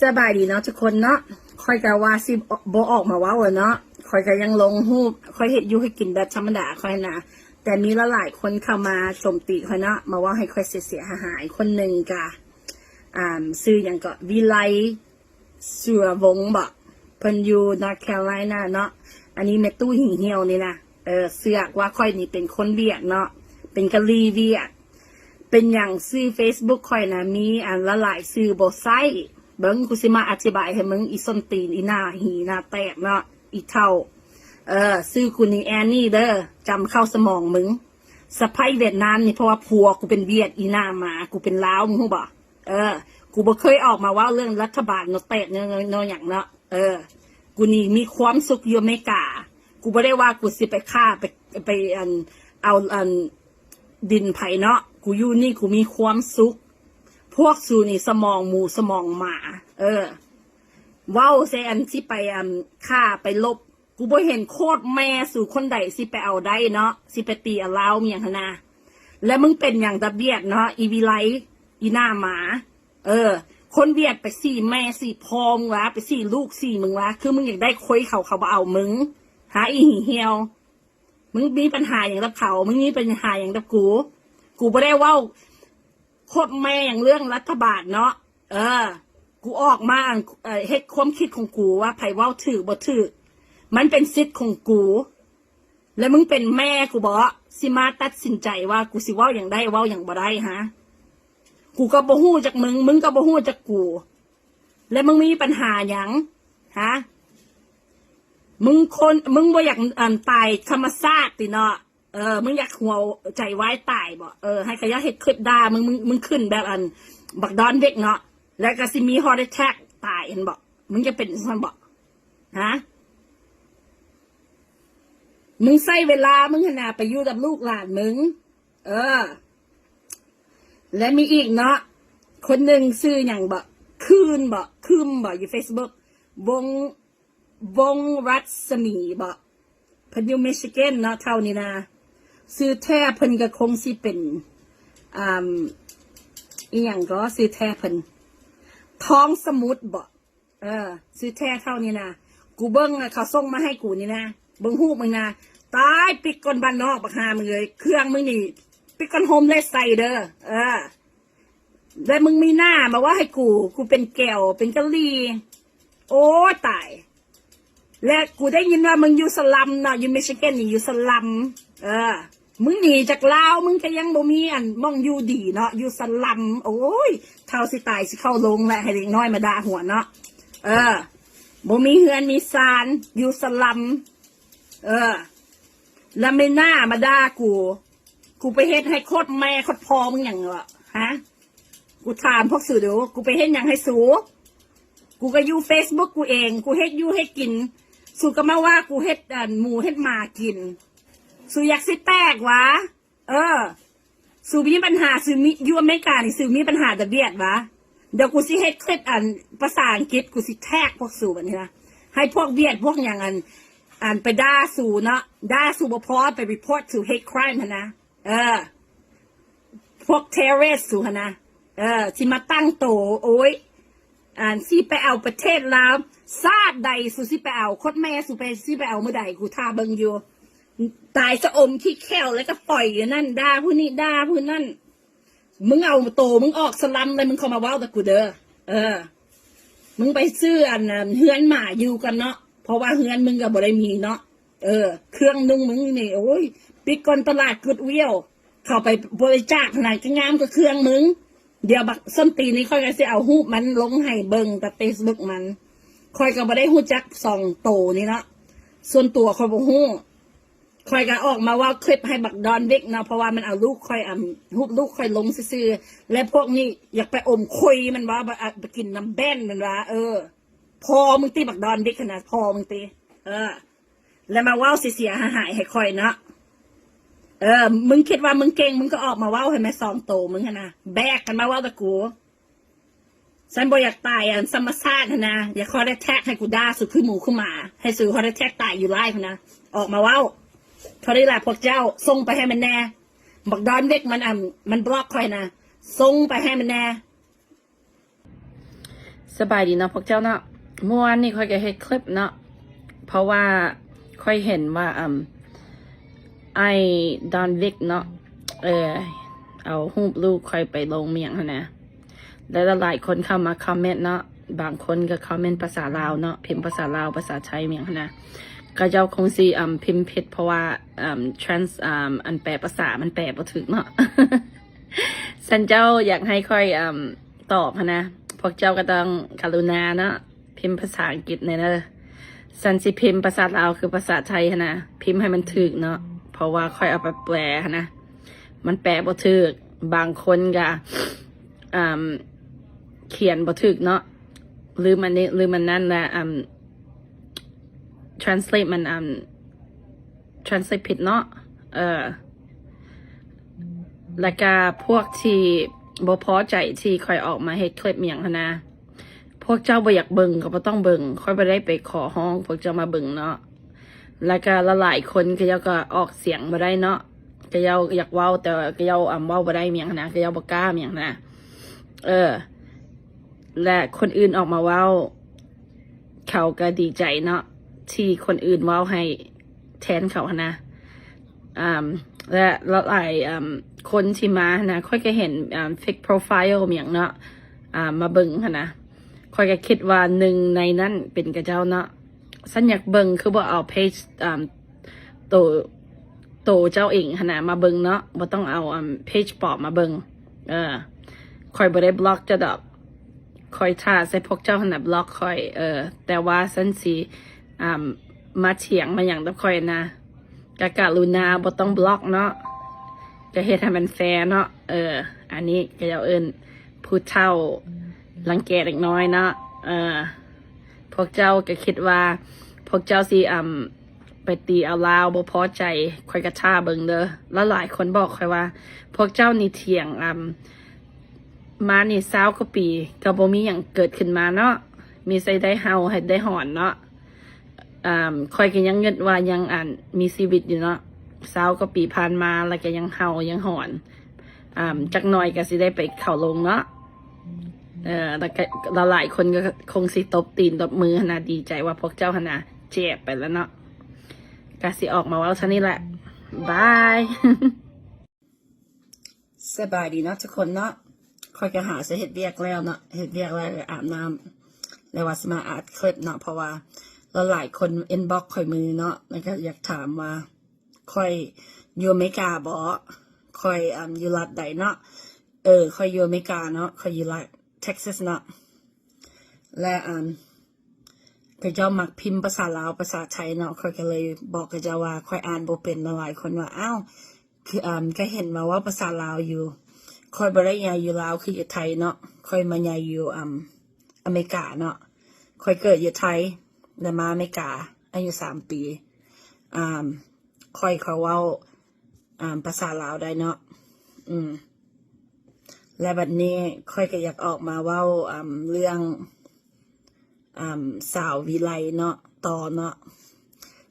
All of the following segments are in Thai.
สบายดีเนาะทุกคนเนาะคอยกะว่าสิบ่ออกมาว้าอะเนาะคอยกะยังลงรูปคอยเห็ดยูให้กินแบบธรรมดาคอยนะแต่มีละหลายคนเข้ามาโจมตีคอยเนาะมาว่าให้คอยเสียเสียหายคนหนึ่งกะอ่าซื้ออย่างก็วิไลสุรวงบอกเพิ่นอยู่นอร์ทแคโรไลนาเนาะอันนี้เมตู้หิ่งเหี่ยวนี่นะเออเสือกว่าค่อยนี่เป็นคนเวียดเนาะเป็นกะลีเวียดเป็นอย่างซื้อ Facebook ค่อยนะมีอันละหลายซื้อบอไซ เบิ้งกูสิมาอธิบายให้มึงอีส้นตีนอีหน้าหีหน้าแตกเนาะอีเท่า เออซื้อกูนี่แอนนี่เด้อจำเข้าสมองมึงสะพายเวียดนามนี่เพราะว่าผัวกูเป็นเวียดอีหน้าหมา กูเป็นลาวมึงรู้บ่เออ กูบ่เคยออกมาว่าเรื่องรัฐบาลเนาะแตกเนาะเนาะอย่างเนาะเออ กูนี่มีความสุขอยู่เมกา กูไม่ได้ว่ากูสิไปฆ่าไปไปอันเอาอันดินไผ่เนาะกูอยู่นี่กูมีความสุข พวกสูนี่สมองหมูสมองหมา เออ เว้าเซอันที่ไปอันฆ่าไปลบ กูบ่เห็นโคตรแม่สู่คนใดสิไปเอาได้เนาะสิไปตีเอาเล้าเมียงหนาแล้วมึงเป็นอย่างตะเบียดเนาะอีวิไลอีหน้าหมา เออ คนเบียดไปสี่แม่สี่พอมงวะไปสี่ลูกสี่มึงวะคือมึงอยากได้คุยเขาเขาบ่เอามึง หาอีหีเหียวมึงมีปัญหาอย่างกับเขา มึงมีปัญหาอย่างกับกู กูไม่ได้ว่า โคตรแม่อย่างเรื่องรัฐบาลเนาะเออ กูออกมาเออเฮ็ดความคิดของกูว่าไผเว่าถือบ่ถือมันเป็นสิทธิ์ของกู แล้วมึงเป็นแม่กูบอกสิมาตัดสินใจว่ากูสิว่าอย่างได้ว่าอย่างบ่ได้ฮะกูก็บ่ฮู้จากมึง มึงก็บ่ฮู้จากกู แล้วมึงมีปัญหาอย่างฮะมึงคนมึงบ่อยากอ่านตายธรรมชาติติเนาะ เออ มึงอยากหัวใจไว้ตายบ่เออ ให้ขยะเห็ดคลิปด่ามึงมึงมึงขึ้นแบบอัน บักดอนเด็กเนาะ แล้วก็สิมีฮอร์ดแท็กตายเห็นบ่มึงจะเป็นสันบ่ฮะ มึงใส่เวลา มึงขนาไปอยู่กับลูกหลานมึง เออ และมีอีกเนาะ คนหนึ่งซื้ออย่างบ่คืนบ่คืมบ่อยู่ Facebook วงวงรัศมีบ่เพิ่นยู่มิชิแกนเนาะเท่านี้นะ ซื้อแท้เพิ่นก็คงสิเป็นอ่าอีหยังก็ซื้อแท้เพิ่นท้องสมุดบ่เออ ซื้อแท้เท่านี้นะกูเบิ้งอะเขาส่งมาให้กูนี่นะเบิ้งฮูมึงนะตายปิกกนบ้านนอกบักฮามึงเลย เครื่องมึงนี่ปิกกนโฮมเลสใส่เด้อเออแล้วมึงมีหน้ามาว่าให้กู กูเป็นแก้วเป็นกะลี โอ้ตาย และกูได้ยินว่ามึงอยู่สลัมเนาะอยู่มิชิแกนนี่อยู่สลัม เออ มึงหนีจากลาวมึงก็ยังบ่มีอันมองอยู่ดีเนาะอยู่สลัม โอ้ยเท่าสิตายสิเข้าลงแหละให้เด็กน้อยมาด่าหัวเนาะเออบ่มีเฮือนมีซานอยู่สลัม เออ แล้วไม่น่ามาด่ากู กูไปเฮ็ดให้โคตรแม่โคตรพอมึงอย่างวะฮะกูถามพวกสื่อดูกูไปเฮ็ดอย่างให้สูกูก็อยู่เฟซบุ๊กกูเอง กูเฮ็ดอยู่ให้กิน สูก็มาว่ากูเฮ็ดอันหมูเฮ็ดมากิน สูอยากสิแตกวะ เออ สูมีปัญหาสูมียู่อเมริกานี่สูมีปัญหาตะเบียดวะ เดี๋ยวกูสิเฮ็ดคลิปอันภาษาอังกฤษกูสิแทกพวกสูแบบนี้นะให้พวกเบียดพวกอย่างอันอันไปด่าสูเนาะด่าสูบ่พอไป report to hate crime หั่นนะ เออ พวกเทเรสสูนะ เออ ที่มาตั้งโต โอ้ยอ่านสิไปเอาประเทศลาวซาดใดสุสิไปเอาคดแม่สุไปสิไปเอาเมื่อใดกูท่าเบิงอยู่ ตายสะอมที่แควแล้วก็ปล่อยอยู่นั่นด่าผู้นี้ด่าผู้นั่นมึงเอาโตมึงออกสลัมเลยมึงเข้ามาว้าแต่กูเด้อเออ มึงไปซื้ออันเฮือนหมาอยู่กันเนาะเพราะว่าเฮือนมึงก็บ่ได้มีเนาะเออ เครื่องนุ่งมึงนี่โอ้ยปิดก่อนตลาดกุดเวียว เข้าไปบริจาคขนาดก็งามก็เครื่องมึง เดี๋ยวบักส้นตีนนี้ค่อยก็สิเอาหูมันลงให้เบิงกับเฟซบุ๊กมันค่อยก็บ่ได้ฮู้จักสองโตนี่เนาะส่วนตัวค่อยบ่ฮู้ คอยก็ออกมาว่าคลิปให้บักดอนเด็กเนาะเพราะว่ามันเอาลูกคอยอ่ำรูปลูกคอยลงซื่อๆและพวกนี้อยากไปอมคุยมันว่าไปกินน้ำแบ้นมันว่าเออ พอมึงตีบักดอนเด็กขนาดพอมึงตีเออ แล้วมาว้าเสียหายให้คอยเนาะเออ มึงคิดว่ามึงเก่ง มึงก็ออกมาว้าให้แม่ซองโตมึงนะแบกกันมาว้าตะกูฉันบ่อยากตายอะสมชาตินะอย่าคอได้แท็กให้กูด่าสุดคือหมูขึ้นมา ให้สื่อคอได้แท็กตายอยู่ไล่พนะออกมาว้า เพราะได้ละพวกเจ้าส่งไปให้มันแน่ บักดอนเด็กมันอะมันบล็อกคอยนะส่งไปให้มันแน่ สบายดีเนาะพวกเจ้าเนาะเมื่อวานนี่ค่อยก็เฮ็ดคลิปเนาะเพราะว่าค่อยเห็นว่าอืมไอ้ดอนวิกเนาะเออเอารูปลูกค่อยไปลงเมียงนะแล้วหลายคนเข้ามาคอมเมนต์เนาะบางคนก็คอมเมนต์ภาษาลาวเนาะพิมพ์ภาษาลาวภาษาไทยเมียงนะ ก็เจ้าคงสีอืมพิมพ์ผิดเพราะว่าอืม trans อืมอันแปลภาษามันแปลบ่ถึกเนาะสันเจ้าอยากให้ค่อยอืมตอบนะ พวกเจ้าก็ต้องกรุณาเนาะพิมพ์ภาษาอังกฤษเนี่ยนอะสันสิพิมพ์ภาษาลาวคือภาษาไทยนะพิมพ์ให้มันถึกเนาะเพราะว่าค่อยเอาไปแปลนะมันแปลบ่ถึกบางคนก็อืมเขียนบ่ถึกเนาะหรือมันนี่หรือมันนั่นแหละอืม translate มันอืม translate ผิดเนาะเออแล้วก็พวกที่บ่พอใจที่คอยออกมาเฮ็ดคลิปเมียงนะ พวกเจ้าบ่อยากเบิ่งก็บ่ต้องเบิ่งค่อยบ่ได้ไปขอห้อง พวกเจ้ามาเบิ่งเนาะแล้วก็ละหลายคนก็เจ้าก็ออกเสียงบ่ได้เนาะก็เจ้าอยากเว้า แต่ก็เจ้าอ่ำเว้าบ่ได้เมียงนะก็เจ้าบ่กล้าเมียงนนะเออ และคนอื่นออกมาเว้า เขาก็ดีใจเนาะ ที่คนอื่นว้าให้แทนเขาหนะอ่าและหลายอ่าคนที่มานะค่อยก็เห็นอ่า fake profile อย่างเนาะอ่ามาเบิ่งค่ะนะค่อยก็คิดว่าหนึ่งในนั้นเป็นกระเจ้าเนาะสัญญากเบิ่งคือว่าเอา page อ่าตัวตัวเจ้าเองค่ะนะมาเบิ่งเนาะบ่ต้องเอาอ่า page ปอมมาเบิ่งเออคอยบ่ได้บล็อกจะดอกคอยท่าใส่พวกเจ้าขนาดบล็อกคอยเออแต่ว่าสันสี อ่ามาเถียงมาอย่างตับค่อยนะกะกะลุนาบ่ต้องบล็อกเนาะก็เฮ็ดให้มันแฟเนาะเออ อันนี้ก็จะเอิ้นผู้เฒ่ารังแกเด็กน้อยเนาะเออ พวกเจ้าก็คิดว่า พวกเจ้าสิอ่ำไปตีเอาลาวบ่พอใจคอยกระท่าเบิ่งเด้อแล้วหลายคนบอกคอยว่า พวกเจ้านี่เถียงอ่ำมานี่20กว่าปีก็บ่มีหยังเกิดขึ้นมาเนาะมีใส่ได้เฮาให้ได้หอนเนาะ อ่าคอยก็ยังเงิดว่ายังอ่านมีชีวิตอยู่เนาะเศร้าก็ปีผ่านมาแล้วก็ยังเฮายังหอนอ่าจักหน่อยก็สิได้ไปเข่าลงเนาะเออแล้วก็หลายคนก็คงสิตบตีนตบมือหนาดีใจว่าพวกเจ้าหนาเจ็บไปแล้วเนาะก็สิออกมาว่าเท่านี้แหละบายสบายดีเนาะทุกคนเนาะคอยก็หาเสเฮ็ดเวียกแล้วเนาะเฮ็ดเวียกแล้วอาบน้ำแล้วว่าสมาอาดคลิปเนาะเพราะว่า แล้วหลายคนเอ็นบ็อกคอยมือเนาะแล้วก็อยากถามว่าคอยอยู่อเมริกาบ่คอยอ่าอยู่รัฐใดเนาะเออคอยอยู่อเมริกาเนาะคอยอยู่รัฐเท็กซัสเนาะและอ่าพระเจ้ามักพิมพ์ภาษาลาวภาษาไทยเนาะคอยก็เลยบอกกับเจ้าว่าคอยอ่านบ่เป็นหลายคนว่าอ้าวคืออ่าก็เห็นมาว่าภาษาลาวอยู่คอยบ่ได้ยายอยู่ลาวคืออยู่ไทยเนาะคอยมายายอยู่อ่าอเมริกาเนาะคอยเกิดอยู่ไทย แล้มาอเมริกา อายุสามปีอ่าคอยเขาเว่าอ่าภาษาลาวได้เนาะอืม และบัดนี้ค่อยก็อยากออกมาเว่าอ่าเรื่องอ่าสาววิไลเนาะต่อเนาะ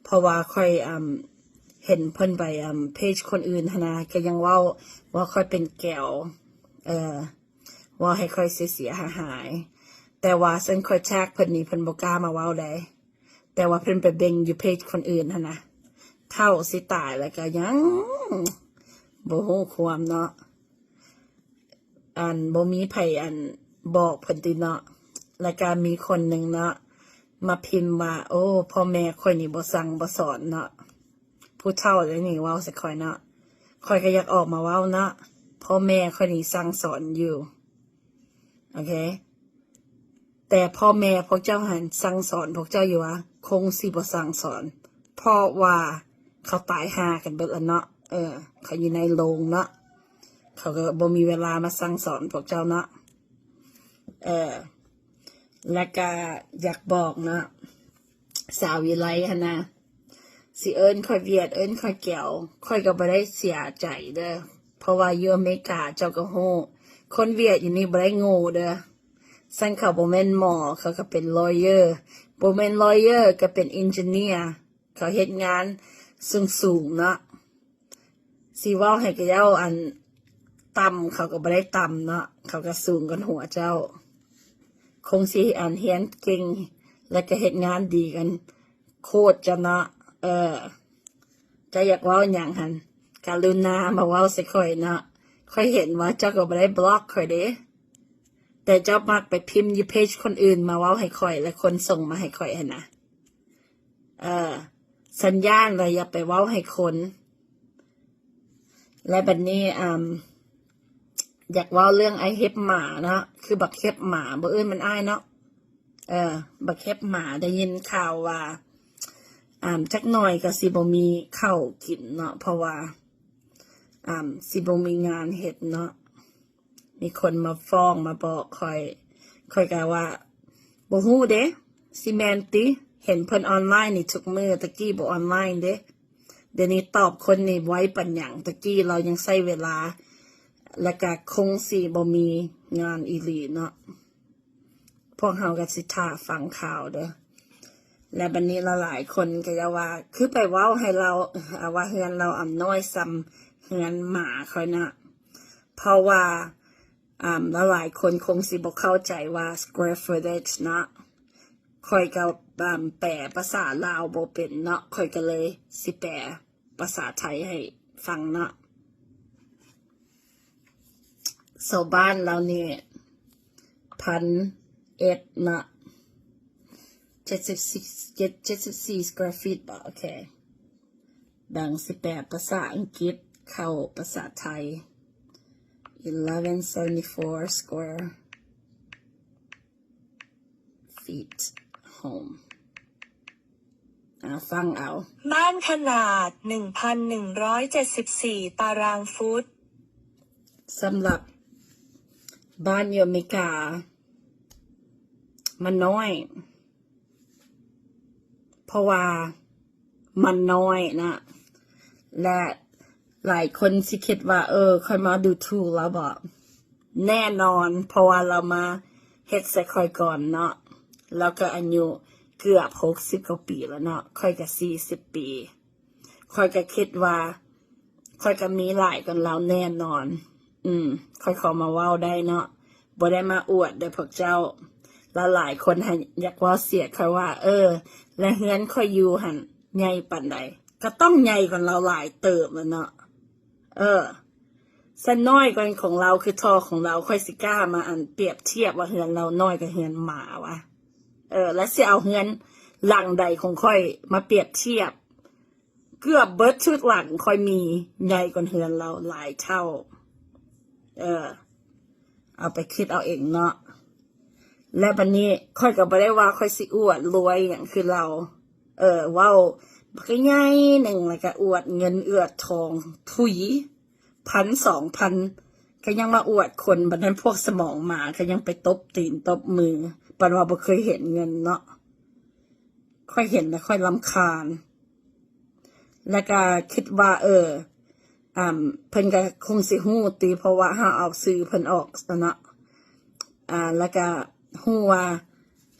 เพราะว่าค่อยอ่าเห็นเพิ่นไปอ่าเพจคนอื่นนะก็ยังเว่าว่าค่อยเป็นแก้วเอ่อว่าให้ค่อยเสียเสียหายหาย แต่ว่าฉันค่อยแชกเพิ่นนี่เพิ่นบ่กล้ามาเว้าได้ แต่ว่าเพิ่นไปเบ่งอยู่เพจคนอื่นหั่นนะเท่าสิตายแล้วก็ยังบ่ฮู้ความเนาะอันบ่มีไผอันบอกเพิ่นติเนาะแล้วก็มีคนหนึ่งเนาะมาพิมพ์ว่า โอ้พ่อแม่ข่อยนี่บ่สั่งบ่สอนเนาะผู้เฒ่าเลยนี่ว้าใส่ข่อยเนาะข่อยก็อยากออกมาว้าวเนาะพ่อแม่ข่อยนี่สั่งสอนอยู่ โอเค แต่พ่อแม่พวกเจ้าหันสั่งสอนพวกเจ้าอยู่ว่าคงสิบ่สั่งสอน เพราะว่าเขาตายหากันเบิดแล้วเนาะเออ เขาอยู่ในโรงเนาะเขาก็บ่มีเวลามาสั่งสอนพวกเจ้าเนาะเออและก็อยากบอกเนาะสาววิไลหนนะสิเอิญค่อยเวียดเอิญค่อยแก้วค่อยก็บ่ได้เสียใจเด้อเพราะว่าอยู่อเมริกาเจ้าก็โหคนเวียดอยู่นี่บ่ได้โง่เด้อ สันเขาบ่แม่นหมอเขาก็เป็น lawyer บ่แม่น lawyer ก็เป็น engineer เขาเฮ็ดงานสูงสูงเนาะสิเว้าให้กับเจ้าอันต่ำเขาก็บ่ได้ต่ำเนาะเขาก็สูงกันหัวเจ้า คงสิอ่านเฮียนเก่ง และก็เฮ็ดงานดีกัน โคตรจะเนาะเออ จะอยากเว้าอย่างหันการุณามาว้าส่ข่อยเนาะค่อยเห็นว่าเจ้าก็บ่ได้บล็อกข่อยเด้ แต่เจ้ามักไปพิมพ์ยูเพจคนอื่นมาเว้าให้ข่อย และคนส่งมาให้ข่อยนนะเออ สัญญาณว่าอย่าไปเว้าให้คน และบัดนนี้อ่าอยากเว้าเรื่องไอ้เฮ็บหมาเนาะคือบักเฮ็บหมาบ่เอิ้นมันอ้ายเนาะเออ บักเฮ็บหมาได้ยินข่าวว่าอ่าจักหน่อยก็สิบ่มีเข้ากินเนาะเพราะว่าอ่าสิบ่มีงานเฮ็ดเนาะ มีคนมาฟ้องมาบอกคอยคอยกะว่าบ่ฮู้เด้สิแมนติ เห็นเพิ่นออนไลน์นี่ทุกมือตะกี้บ่ออนไลน์เด้เดี๋ยวนี้ตอบคนนี่ไว้ปัญญังตะกี้เรายังใช้เวลา และก็คงสิบ่มีงานอีหลีเนาะพวกเฮาก็สิทาฟังข่าวเด้อและบันนี้ละหลายคนก็จะว่า คือไปว้าให้เราเอาว่าเฮือนเราอ่ำน้อยซ้ำเฮือนหมาคอยนะเพราะว่า อ่าละหลายคนคงสิบอกเข้าใจว่า square footage นะคอยก็อ่าแปลภาษาลาวบ่เป็นเนาะคอยก็เลยสิแปลภาษาไทยให้ฟังเนาะโซบ้านเราเนี่ยพันเอ็ดนะเจ็ดสิบสี่เจ็ดเจ็ดสิบสี่ square feet บ่โอเคแบ่งสิบแปดภาษาอังกฤษเข้าภาษาไทย eleven seventy four square feet home อ่าฟังเอา บ้านขนาด 1,174 ตารางฟุตสำหรับบ้านอยู่อเมริกา มันน้อย เพราะว่ามันน้อยนะ และ หลายคนสิคิดว่า เออค่อยมาดูถูแล้วบอกแน่นอน เพราะว่าเรามาเฮ็ดใส่คอยก่อนเนาะแล้วก็อายุเกือบหกสิบกว่าปีแล้วเนาะค่อยก็สี่สิบปีค่อยก็คิดว่าค่อยก็มีหลายกันแล้วแน่นอน อืมค่อยขอมาเว้าได้เนาะบ่ได้มาอวดเด้อพวกเจ้าแล้วหลายคนหันอยากว่าเสียค่อยว่า เออ และเฮือนค่อยอยู่หันใหญ่ปานใดก็ต้องใหญ่กว่าเราหลายเติบแล้วเนาะ เออสันน้อยกว่าของเราคือทอของเราค่อยสิก้ามาอันเปรียบเทียบว่าเฮือนเราน้อยกับเฮือนหมาวะเออ แล้วสิเอาเฮือนหลังใดของค่อยมาเปรียบเทียบ เกือบเบิร์ดชุดหลังค่อยมีใหญ่กว่าเฮือนเราหลายเท่า เออ เอาไปคิดเอาเองเนาะและบันนี้ค่อยก็บ่ได้ว่าค่อยสิอวดรวยอย่างคือเรา เออว้า บักใหญ่หนึ่งแล้วก็อวดเงินเอือดทองถุยพันสองพันก็ยังมาอวดคนบัดนั้นพวกสมองหมาก็ยังไปตบตีนตบมือปันว่าบ่เคยเห็นเงินเนาะค่อยเห็นแล้วค่อยลำคาญ แล้วก็คิดว่า เอออ่าเพิ่นก็คงสิฮู้ตีเพราะว่าเฮาเอาซื้อเพิ่นออกเนาะอ่า แล้วก็ฮู้ว่า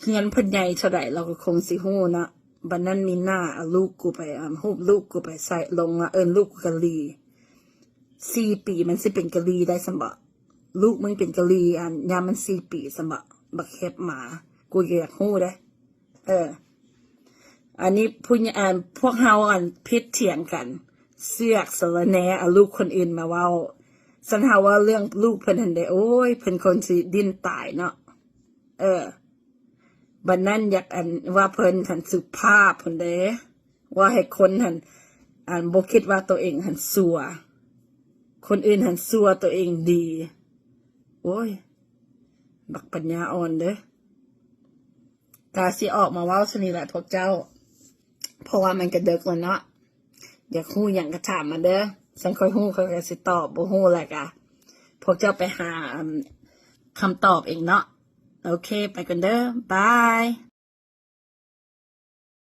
เงินเพิ่นใหญ่เท่าใดเราก็คงสิฮู้เนาะ บัดนั้นมีหน้าอาลูกกูไปอ่ารูปลูกกูไปใส่ลงว่าเอินลูกกูกะลีสี่ปีมันสิเป็นกะลีได้สมบ่ลูกมึงเป็นกะลีอันยามมันสี่ปีสมบ่บักเฮ็บหมา กูอยากฮู้เด้ เออ อันนี้ผู้ใหญ่อ่านพวกเฮาอันพิดเถียงกัน เสือกสารแนเอลูกคนอื่นมาว้าสันหาว่าเรื่องลูกเพิ่นหันได้โอ้ยเพิ่นคนสิดิ้นตายเนาะเออ บัดนั้นอยากอันว่าเพิ่นหันสุภาพเพิ่นเด้ว่าให้คนหันอันบ่คิดว่าตัวเองหันสัว คนอื่นหันสัวตัวเองดี โอ้ย บักปัญญาอ่อนเด้อกาสิออกมาเว้าสนี่แหละพวกเจ้า เพราะว่ามันก็เดึกแล้วเนาะอยากฮู้หยังก็ถามมาเด้อฉันค่อยฮู้ค่อยก็สิตอบบ่ฮู้แหละกะพวกเจ้าไปหาคำตอบเองเนาะ โอเค ไปกันเด้อบาย